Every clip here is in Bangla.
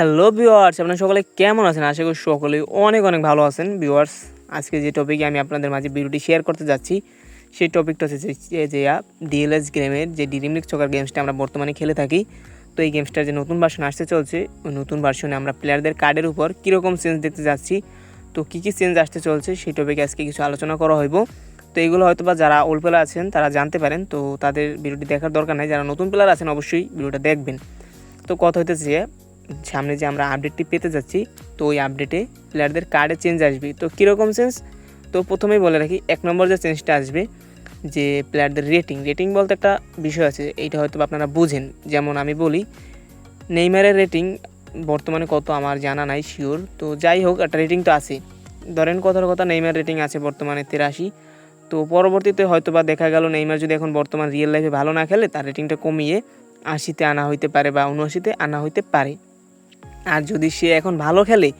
হ্যালো ভিওয়ার্স আপনারা সকলে কেমন আছেন? আশা করি সকলেই অনেক অনেক ভালো আছেন ভিউয়ার্স আজকে যে টপিকে আমি আপনাদের মাঝে ভিডিওটি শেয়ার করতে যাচ্ছি, সেই টপিকটা হচ্ছে যে ডিএলএস গেমের যে ডিরিমিক চকার গেমসটা আমরা বর্তমানে খেলে থাকি। তো এই গেমসটার যে নতুন ভার্সন আসতে চলছে, ওই নতুন ভার্সনে আমরা প্লেয়ারদের কার্ডের উপর কীরকম চেঞ্জ দেখতে যাচ্ছি, তো কী কী চেঞ্জ আসতে চলছে, সেই টপিকে আজকে কিছু আলোচনা করা হইব। তো এইগুলো হয়তো বা যারা ওল্ড প্লেয়ার আছেন, তারা জানতে পারেন। তো তাদের ভিডিওটি দেখার দরকার নাই। যারা নতুন প্লেয়ার আছেন, অবশ্যই ভিডিওটা দেখবেন। তো কথা হইতেছে সামনে যে আমরা আপডেটটি পেতে যাচ্ছি, তো ওই আপডেটে প্লেয়ারদের কার্ডে চেঞ্জ আসবে। তো কীরকম চেঞ্জ তো প্রথমেই বলে রাখি, এক নম্বর যে চেঞ্জটা আসবে যে প্লেয়ারদের রেটিং রেটিং বলতে একটা বিষয় আছে, এইটা হয়তো আপনারা বুঝেন। যেমন আমি বলি, নেইমারের রেটিং বর্তমানে কত আমার জানা নাই শিওর তো যাই হোক, একটা রেটিং তো আছে। ধরেন কথার কথা, নেইমার রেটিং আছে বর্তমানে তেরাশি। তো পরবর্তীতে হয়তো বা দেখা গেল, নেইমার যদি এখন বর্তমান রিয়েল লাইফে ভালো না খেলে, তার রেটিংটা কমিয়ে আশিতে আনা হইতে পারে বা উনআশিতে আনা হইতে পারে। আর যদি সে এখন ভালো খেলে,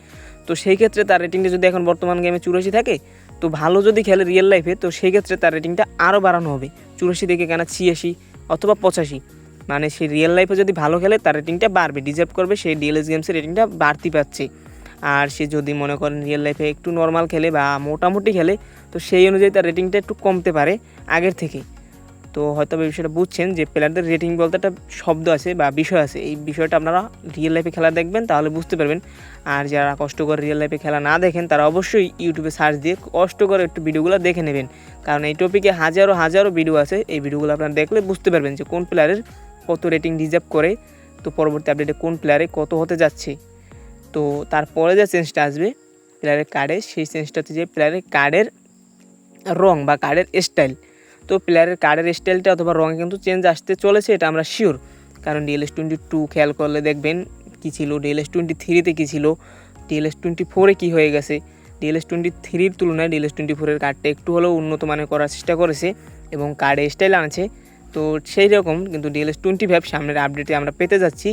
তো সেই ক্ষেত্রে তার রেটিংটা যদি এখন বর্তমান গেমে চুরাশি থাকে, তো ভালো যদি খেলে রিয়েল লাইফে তো সেই ক্ষেত্রে তার রেটিংটা আরও বাড়ানো হবে। চুরাশি থেকে কেন ছিয়াশি অথবা পঁচাশি। মানে সে রিয়েল লাইফে যদি ভালো খেলে, তার রেটিংটা বাড়বে ডিজার্ভ করবে, সেই ডিএলএস গেমসের রেটিংটা বাড়তি পাচ্ছে। আর সে যদি মনে করেন রিয়েল লাইফে একটু নর্মাল খেলে বা মোটামুটি খেলে, তো সেই অনুযায়ী তার রেটিংটা একটু কমতে পারে আগের থেকে। তো হয়তো বিষয়টা বুঝছেন যে প্লেয়ারদের রেটিং বলতে একটা শব্দ আছে বা বিষয় আছে। এই বিষয়টা আপনারা রিয়েল লাইফে খেলা দেখবেন, তাহলে বুঝতে পারবেন। আর যারা কষ্ট করে রিয়েল লাইফে খেলা না দেখেন, তারা অবশ্যই ইউটিউবে সার্চ দিয়ে কষ্ট করে একটু ভিডিওগুলো দেখে নেবেন। কারণ এই টপিকে হাজারো হাজারো ভিডিও আছে। এই ভিডিওগুলো আপনারা দেখলে বুঝতে পারবেন যে কোন প্লেয়ারের কত রেটিং ডিজার্ভ করে, তো পরবর্তী আপডেটে কোন প্লেয়ারে কত হতে যাচ্ছে। তো তারপরে যে চেঞ্জটা আসবে প্লেয়ারের কার্ডে সেই চেঞ্জটা হচ্ছে যে প্লেয়ারের কার্ডের রং বা কার্ডের স্টাইল তো প্লেয়ারের কার্ডের স্টাইলটা অথবা রঙে কিন্তু চেঞ্জ আসতে চলেছে, এটা আমরা শিওর কারণ ডিএলএস টোয়েন্টি টু খেয়াল করলে দেখবেন কী ছিল ডিএলএস টোয়েন্টি থ্রিতে কী ছিল ডিএলএস টোয়েন্টি ফোরে কী হয়ে গেছে? ডিএলএস টোয়েন্টি থ্রির তুলনায় ডিএলএস টোয়েন্টি ফোরের কার্ডটা একটু হলেও উন্নত মানের করার চেষ্টা করেছে এবং কার্ডে স্টাইল আনছে। তো সেই রকম কিন্তু ডিএলএস টোয়েন্টি ফাইভ সামনের আপডেটে আমরা পেতে যাচ্ছি।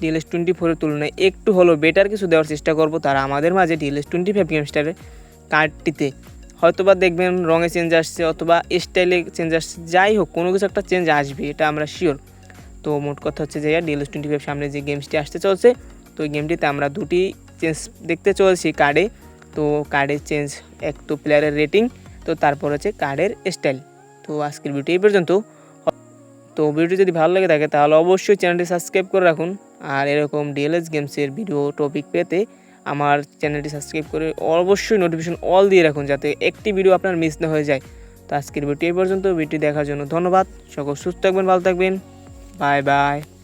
ডিএলএস টোয়েন্টি ফোরের তুলনায় একটু হলেও বেটার কিছু দেওয়ার চেষ্টা করব তারা আমাদের মাঝে ডিএলএস টোয়েন্টি ফাইভ গেমস্টারের কার্ডটিতে হয়তোবা দেখবেন রঙে চেঞ্জ আসছে অথবা স্টাইলে চেঞ্জ আসছে, যাই হোক, কোনো কিছু একটা চেঞ্জ আসবে, এটা আমরা শিওর তো মোট কথা হচ্ছে যে ডিএলএস টোয়েন্টি ফাইভ সামনে যে গেমসটি আসতে চলছে, তো এই গেমটিতে আমরা দুটি চেঞ্জ দেখতে চলছি কার্ডে তো কার্ডের চেঞ্জ এক তো প্লেয়ারের রেটিং তো তারপর হচ্ছে কার্ডের স্টাইল তো আজকের ভিডিও এই পর্যন্ত। তো ভিডিওটি যদি ভালো লাগে থাকে, তাহলে অবশ্যই চ্যানেলটি সাবস্ক্রাইব করে রাখুন। আর এরকম ডিএলএস গেমসের ভিডিও টপিক পেতে আমার চ্যানেলটি সাবস্ক্রাইব করে অবশ্যই নোটিফিকেশন অল দিয়ে রাখুন যাতে একটি ভিডিও আপনার মিস না হয়ে যায়। তো আজকের ভিডিও এই পর্যন্ত। ভিডিওটি দেখার জন্য ধন্যবাদ। সকল সুস্থ থাকবেন, ভালো থাকবেন। Bye bye